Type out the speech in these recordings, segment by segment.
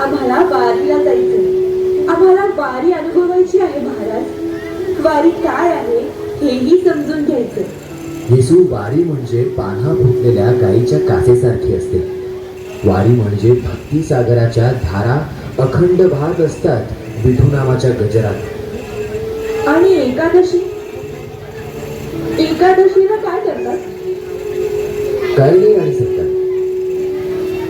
आम्हाला वारीला जायचंय. आम्हाला वारी अनुभवायची आहे महाराज. वारी काय आहे हेही समजून घ्यायचं येसू वारी म्हणजे पान्हा फुटलेल्या गाईच्या कासेसारखी असते. वारी म्हणजे भक्ती सागराच्या धारा अखंड वाहत असतात विठू नावाच्या गजरात. आणि एकादशी? एकादशीला काय करतात? काही नाही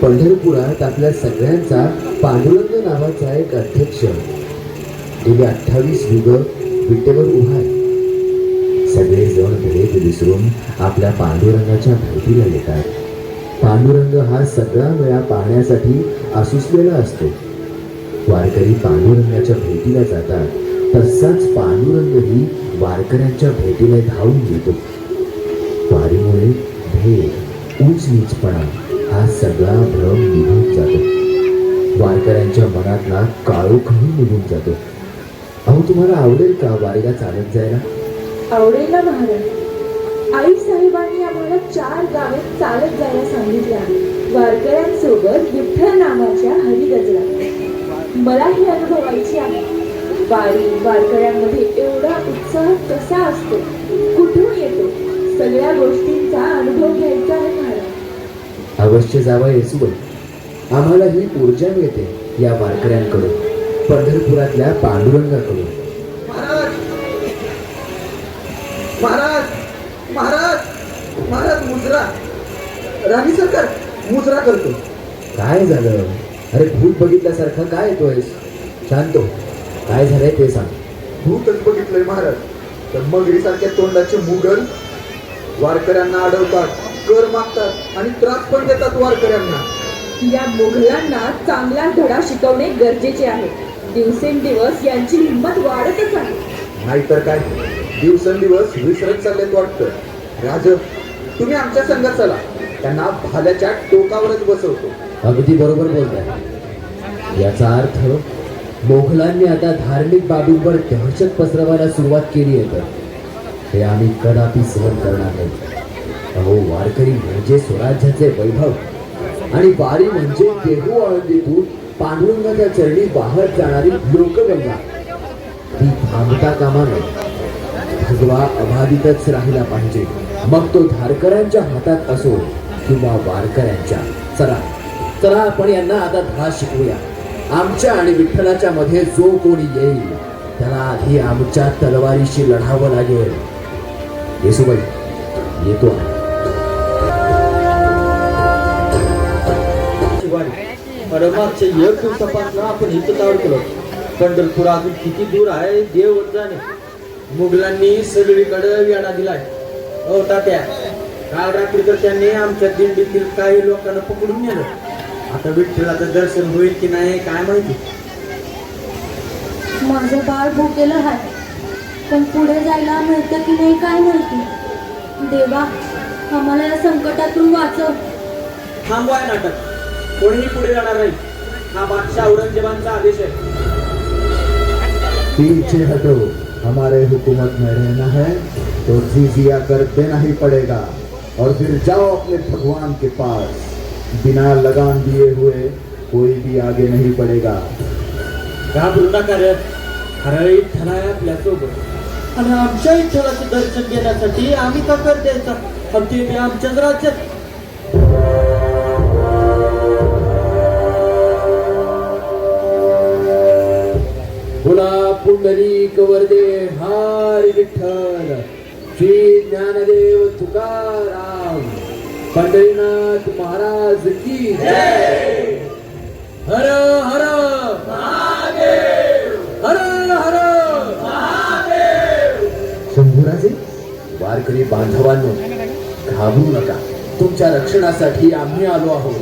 पंढरपुरात आपल्या सगळ्यांचा पांडुरंग नावाचा एक अध्यक्ष. गेली अठ्ठावीस युग विटेवर उभा आहे. सगळेजण भेट भेद विसरून आपल्या पांडुरंगाच्या भेटीला येतात. पांडुरंग हा सगळा वेळा पाहण्यासाठी आसुसलेला असतो. वारकरी पांडुरंगाच्या भेटीला जातात तसाच पांडुरंगही वारकऱ्यांच्या भेटीला धावून येतो. वारीमुळे भेद उंच नीचपणा हा सगळा भ्रम निघून जातो. वारकऱ्यांच्या मनातला काळोखही निघून जातो. अहो तुम्हाला आवडेल का वारीला चालत जायला? आवडेल ना महाराज. आई साहेबांनी आम्हाला चार गावे चालत जायला सांगितले आहे. वारकऱ्यांसोबत विठ्ठल नामाच्या हरिगजला मला ही अनुभवायची आहे. वारी वारकऱ्यांमध्ये एवढा उत्साह कसा असतो? कुठून येतो? सगळ्या गोष्टींचा अनुभव घ्यायचा अवश्य जावा येसुबाई आम्हाला ही ऊर्जा मिळते या वारकऱ्यांकडून पंढरपुरातल्या पांडुरंगाकडून. महाराज! महाराज! महाराज! महाराज मुजरा! राणी सरकार मुजरा करतो. काय झालं? अरे भूत बघितल्यासारखं काय येतोय शांतो काय झालंय ते सांग. भूतच बघितलंय महाराज. तर मगरीसारख्या तोंडाचे मुघल वारकऱ्यांना अडवतात कर मागतात आणि त्रास पण देतात वारकऱ्यांना. या मुघलांना चांगला धडा शिकवणे गरजेचे आहे. दिवसेंदिवस यांची हिंमत वाढतच आहे. नाहीतर काय? दिवसेंदिवस विसरत चाललेत वाटतं. राज तुम्ही आमच्या संघात चला. त्यांना भाल्याच्या टोकावरच बसवतो. अगदी बरोबर बोलताय. याचा अर्थ मोघलांनी आता धार्मिक बाबींवर दहशत पसरवायला सुरुवात केली आहे तर. हे आम्ही कदापि सहन करणार नाही. अहो वारकरी म्हणजे स्वराज्याचे वैभव. आणि वारी म्हणजे देहू आळंदीतून पांडुरंगाच्या चरणी वाहत जाणारी लोकगंगा. ती थांबता कामा नये. भगवा अबाधितच राहिला पाहिजे. मग तो धारकऱ्यांच्या हातात असो किंवा वारकऱ्यांच्या. चला चला आपण यांना आता धडा शिकवूया. आमच्या आणि विठ्ठलाच्या मध्ये जो कोणी येईल त्याला आधी आमच्या तलवारीशी लढावं लागेल. येसुबाई येतो अरे मागच्या एक दिवसापासून आपण इथं तावड केलं. पंढरपूर अजून किती दूर आहे देव जाणे. मुघलांनी सगळीकडे वेढा दिलाय. हो तात्या. काल रात्री तर त्यांनी आमच्या दिंडीतील काही लोकांना पकडून नेलं. आता विठ्ठलाचं दर्शन होईल की नाही काय माहिती? माझं बाळ भुकेलं आहे. पण पुढे जायला मिळतं की नाही काय माहिती? देवा आम्हाला या संकटातून वाचव. थांबवाय नाटक. कोणीही पुढे जाणार नाही. हा बादशाह औरंगजेबांचा आदेश आहे. पीछे हटो. हमारे हुकूमत में रहना है तो जिजिया कर देना ही पड़ेगा। और फिर जाओ अपने भगवान के पास। बिना लगान दिए हुए कोई भी आगे नहीं बढ़ेगा। घाबरू नका रे खरं विठ्ठल आहे आपल्यासोबत आणि आमच्या विठ्ठलाचं दर्शन घेण्यासाठी आम्ही का कर द्यायचा? आणि ते बी आमच्याच राज्यात. बोला पुंडलिक वरदे हारी विठ्ठल श्री ज्ञानदेव तुकाराम पंढरीनाथ महाराज की हर हर हर शंभूराजे वारकरी बांधवांनो घाबरू नका. तुमच्या रक्षणासाठी आम्ही आलो आहोत.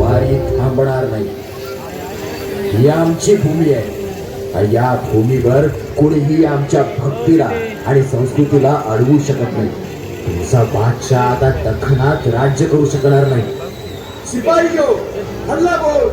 वारी थांबणार नाही. ही आमची भूमी आहे. आणि या भूमीवर कोणीही आमच्या भक्तीला आणि संस्कृतीला अडवू शकत नाही. तुमचा बादशाह आता दखनात राज्य करू शकणार नाही. शिपाई हल्ला बोल.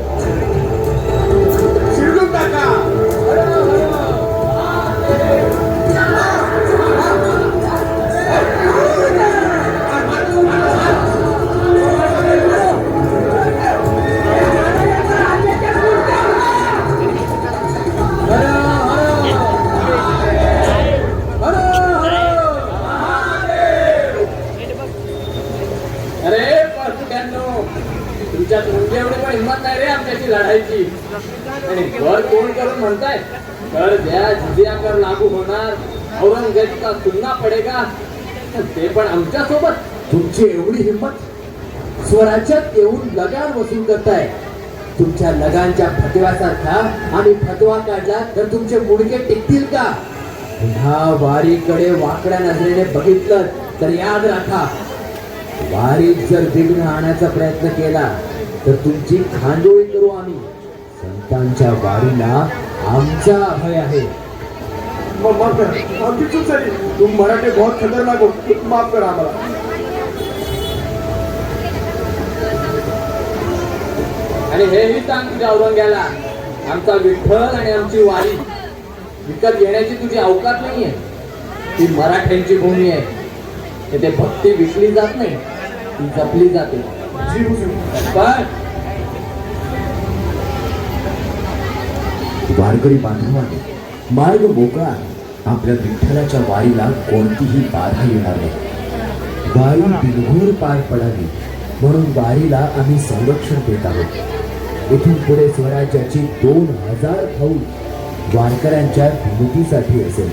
शिरडून टाका म्हणजे रे आमच्याशी लढायची. आणि घर कोण करून म्हणताय? कर द्या जिजिया कर लागू होणार. औरंगजेबचा का पडेगा? ते पण आमच्यासोबत तुमची एवढी हिंमत स्वराज्यात येऊन लगान वसूल करताय. तुमच्या लगानच्या फतव्यासारखा आम्ही फतवा काढला तर तुमचे मुडके टिकतील का? ह्या वारीकडे वाकड्या नजरेने बघितलं तर याद राखा. वारीत जर विघ्न आणण्याचा प्रयत्न केला तर तुमची खांदोळी करू आम्ही. संतांच्या वारीला आमचा अभय आहे. माफ करा. आमची चूक झाली. तुम मराठी बहुत खतरनाक हो. माफ करा आम्हाला. आणि हेही सांग तुझ्या औरंग्याला आमचा विठ्ठल आणि आमची वारी. विकत घेण्याची तुझी अवकात नाहीये. ती मराठ्यांची भूमी आहे. तिथे भक्ती विकली जात नाही. ती जपली जाते. वारकरी बांधवाने मार्ग मोकळा आहे. आपल्या विठ्ठलाच्या वारीला कोणतीही बाधा येणार नाही. वारी बिलगूर पार पडावी. म्हणून वारीला आम्ही संरक्षण देत आहोत. इथून पुढे स्वराज्याची दोन हजार फौज वारकऱ्यांच्या विमुतीसाठी असेल.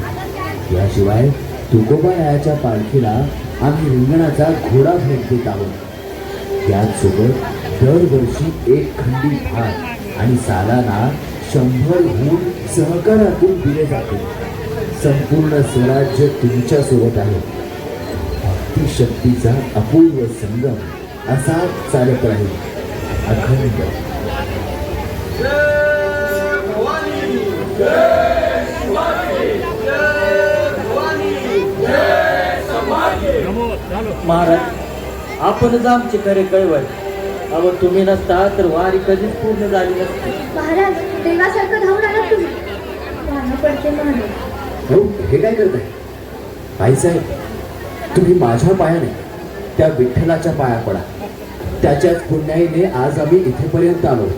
याशिवाय तुकोबायाच्या पालखीला आम्ही रिंगणाचा घोडा भेट देत आहोत. त्याचसोबत दरवर्षी एक खंडी भात आणि सालाना शंभर हून सहकारातून दिले जाते. संपूर्ण स्वराज्य तुमच्यासोबत आहे. भक्ती शक्तीचा अपूर्व संगम असाच चालत राहील. अखंड. महाराज आपणच आमचे खरे कळवळ अव तुम्ही नसता तर वारी कधीच पूर्ण झाली नसती. महाराज देवासारखं धावून आलात तुम्ही. गाणं पडते महाराज. हो हे काय करताय? आईसाहेब तुम्ही माझ्या पायाने त्या विठ्ठलाच्या पाया पडा. त्याच्याच पुण्याईने आज आम्ही इथेपर्यंत आलो.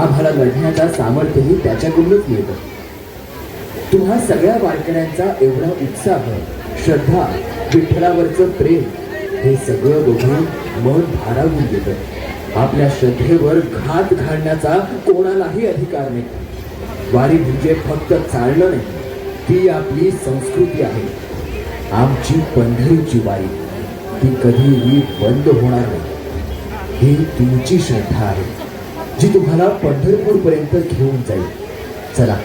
आम्हाला लढण्याचा सामर्थ्यही त्याच्याकडूनच मिळतं. तुम्हा सगळ्या वारकऱ्यांचा एवढा उत्साह श्रद्धा विठ्ठलावरचं प्रेम हे सगळं बघून मन भारावून गेलं. आपल्या श्रद्धेवर घात घालण्याचा कोणालाही अधिकार नाही. वारी म्हणजे फक्त चालणं नाही ती आपली संस्कृती आहे. आमची पंढरीची वारी ती कधीही बंद होणार नाही. ही तुमची श्रद्धा आहे जी तुम्हाला पंढरपूर पर्यंत घेऊन जाईल. चला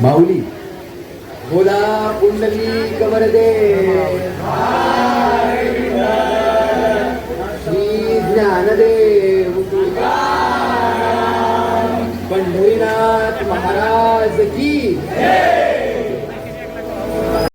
माऊली. बोला कुंडली कमरदे श्री पंढरीनाथ महाराज की